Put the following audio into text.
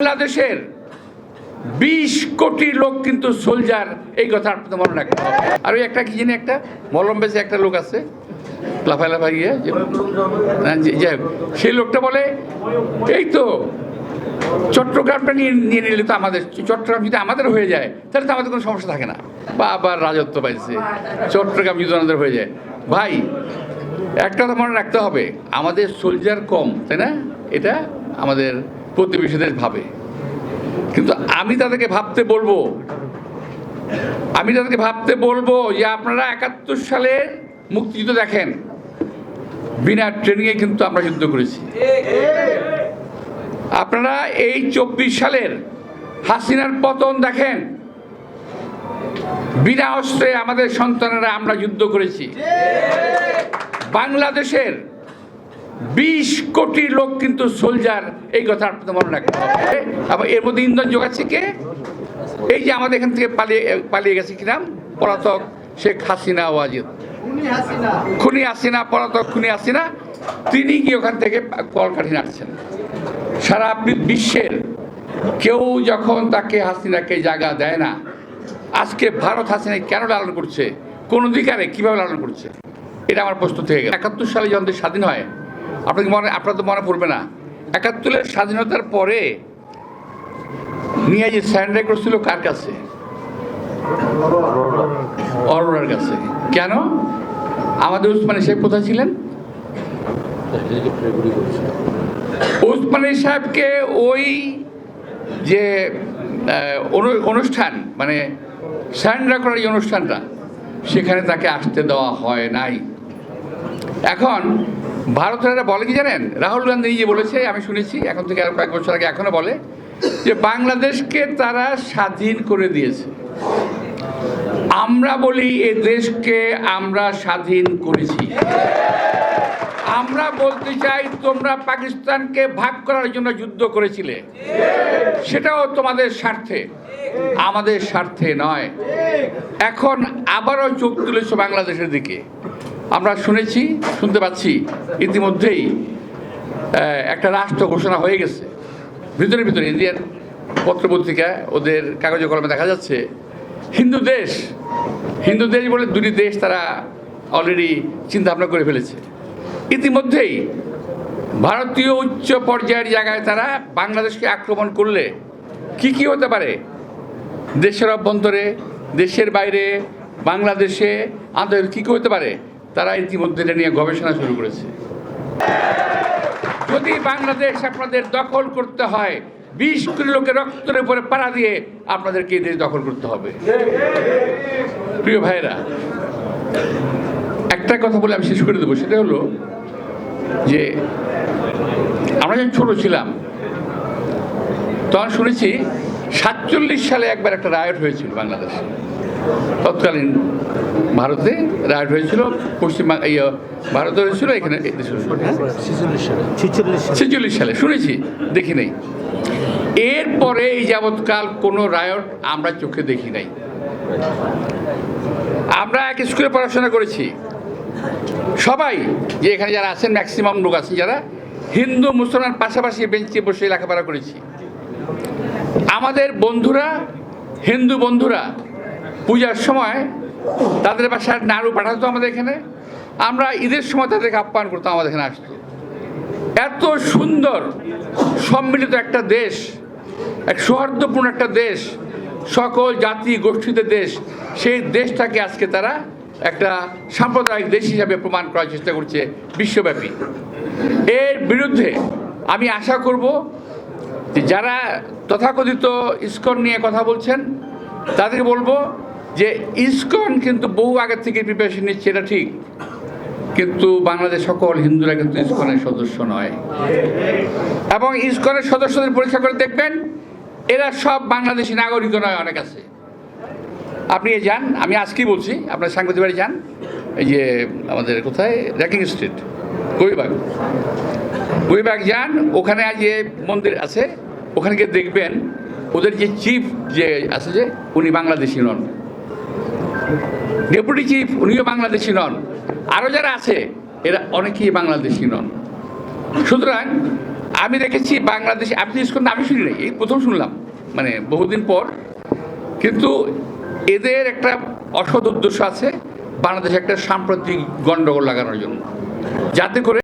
বাংলাদেশের বিশ কোটি লোক কিন্তু সোলজার এই কথা আপনাদের মনে রাখতে হবে। আর ওই একটা কি জানি একটা? মলম বেঁচে একটা লোক আছে। লাফায় লাফায় গিয়ে হ্যাঁ, যাই সেই লোকটা বলে এই তো চট্টগ্রামটা নিয়ে নিয়ে নিলে তো আমাদের চট্টগ্রাম যদি আমাদের হয়ে যায় তাহলে তো আমাদের কোনো সমস্যা থাকে না। বা আবার রাজত্ব পাইছে। চট্টগ্রাম যদি আমাদের হয়ে যায়। ভাই একটা কথা মনে রাখতে হবে। আমাদের সোলজার কম তাই না? এটা আমাদের প্রতিবেশী দেশ ভাবে। কিন্তু আমি তাদেরকে ভাবতে বলব, আমি তাদেরকে ভাবতে বলব যে আপনারা একাত্তর সালের মুক্তিযুদ্ধ দেখেন। বিনা ট্রেনিংয়ে কিন্তু আমরা যুদ্ধ করেছি। আপনারা এই চব্বিশ সালের হাসিনার পতন দেখেন। বিনা অস্ত্রে আমাদের সন্তানেরা আমরা যুদ্ধ করেছি। বাংলাদেশের বিশ কোটি লোক কিন্তু সোলজার এই কথা আপনাদের মনে রাখতে হবে। আবার এর মধ্যে ইন্ধন যোগাচ্ছে কে? এই যে আমাদের এখান থেকে পালিয়ে পালিয়ে গেছে কি নাম? পলাতক শেখ হাসিনা ওয়াজিদ। খুনি হাসিনা। পলাতক খুনি হাসিনা তিনি কি ওখান থেকে কলকাঠি নাড়ছেন। সারা বিশ্বের কেউ যখন তাকে হাসিনাকে জায়গা দেয় না আজকে ভারত হাসিনাকে কেন লালন করছে? কোন অধিকারে কীভাবে লালন করছে? এটা আমার প্রশ্ন থেকে গেল। একাত্তর সালে যখন স্বাধীন হয় আপনাকে মনে আপনার তো মনে পড়বে না। একাত্তরের স্বাধীনতার পরে নিয়ে যে স্যান্ডার করছিল কার কাছে? অরোরার কাছে। কেন? আমাদের উসমানী সাহেব কোথায় ছিলেন? উসমানী সাহেবকে ওই যে অনু- অনুষ্ঠান মানে স্যান্ডার করার অনুষ্ঠানটা, সেখানে তাকে আসতে দেওয়া হয় নাই। এখন ভারতেরা বলে কি জানেন? রাহুল গান্ধী নিজে বলেছে, আমি শুনেছি, এখন থেকে আরও কয়েক বছর আগে এখনও বলে, যে বাংলাদেশকে তারা স্বাধীন করে দিয়েছে। আমরা বলি এ দেশকে আমরা স্বাধীন করেছি। আমরা বলতে চাই, তোমরা পাকিস্তানকে ভাগ করার জন্য যুদ্ধ করেছিলে। সেটাও তোমাদের স্বার্থে। আমাদের স্বার্থে নয়। এখন আবারও চোখ তুলেছে বাংলাদেশের দিকে। আমরা শুনেছি, শুনতে পাচ্ছি, ইতিমধ্যেই একটা রাষ্ট্র ঘোষণা হয়ে গেছে। ভিতরে ভিতরে ইন্ডিয়ান পত্রপত্রিকা, ওদের কাগজে কলমে দেখা যাচ্ছে, হিন্দু দেশ হিন্দু দেশ বলে দুটি দেশ তারা অলরেডি চিন্তা ভাবনা করে ফেলেছে। ইতিমধ্যেই, ভারতীয় উচ্চ পর্যায়ের জায়গায় তারা বাংলাদেশকে আক্রমণ করলে কি কি হতে পারে? দেশের অভ্যন্তরে, দেশের বাইরে, বাংলাদেশে, আন্তর্জাতিক কী কী হতে পারে? তারা ইতিমধ্যে এটা নিয়ে গবেষণা শুরু করেছে। যদি বাংলাদেশ আপনাদের দখল করতে হয়, বিশ কোটি লোকের রক্তের উপরে পাড়া দিয়ে আপনাদেরকে এই দেশ দখল করতে হবে। প্রিয় ভাইরা একটা কথা বলে আমি শেষ করে দেবো, সেটা হলো যে আমরা যখন ছোট ছিলাম, তখন শুনেছি সাতচল্লিশ সালে একবার একটা রায়ট হয়েছিল বাংলাদেশে। তৎকালীন ভারতে রায়ট হয়েছিল পশ্চিম ইয়ে, ভারতে হয়েছিল এখানে ছেচল্লিশ সালে। শুনেছি দেখি নাই। এরপরে এই যাবৎকাল কোনো রায়ট আমরা চোখে দেখি নাই। আমরা এক স্কুলে পড়াশোনা করেছি। সবাই যে এখানে যারা আছেন ম্যাক্সিমাম লোক আছেন যারা হিন্দু মুসলমান পাশাপাশি বেঞ্চে বসে লেখাপড়া করেছি। আমাদের বন্ধুরা হিন্দু বন্ধুরা পূজার সময় তাদের বাসায় নাড়ু পাঠাতো আমাদের এখানে। আমরা ঈদের সময় তাদেরকে আপ্যায়ন করতাম আমাদের এখানে আসতো। এত সুন্দর, সম্মিলিত একটা দেশ, এক সৌহার্দ্যপূর্ণ একটা দেশ, সকল জাতি গোষ্ঠীতে দেশ, সেই দেশটাকে আজকে তারা একটা সাম্প্রদায়িক দেশ হিসাবে প্রমাণ করার চেষ্টা করছে বিশ্বব্যাপী। এর বিরুদ্ধে আমি আশা করব যে যারা তথাকথিত ইস্কন নিয়ে কথা বলছেন, তাদেরকে বলব যে ইস্কন কিন্তু বহু আগের থেকে প্রিপারেশন নিচ্ছে, এটা ঠিক। কিন্তু বাংলাদেশ সকল হিন্দুরা কিন্তু ইস্কনের সদস্য নয়। এবং ইস্কনের সদস্যদের পরীক্ষা করে দেখবেন, এরা সব বাংলাদেশি নাগরিক নয় অনেক আছে। আপনি এ যান, আমি আজকেই বলছি, আপনার সাংবাদিক বাড়ি যান। এই যে আমাদের কোথায়? Racking street গরিবাগ। গরিবাগ যান, ওখানে যে মন্দির আছে, ওখানে গিয়ে দেখবেন, ওদের যে চিফ যে আছে যে, উনি বাংলাদেশি নন। ডেপুটি চিফ উনিও বাংলাদেশি নন। আরও যারা আছে, এরা অনেকেই বাংলাদেশি নন। সুতরাং আমি দেখেছি বাংলাদেশে তো ইস্কন, আমি শুনি নাই, এই প্রথম শুনলাম মানে বহুদিন পর। কিন্তু এদের একটা অসৎ উদ্দেশ্য আছে, বাংলাদেশে একটা সাম্প্রতিক গণ্ডগোল লাগানোর জন্য। যাতে করে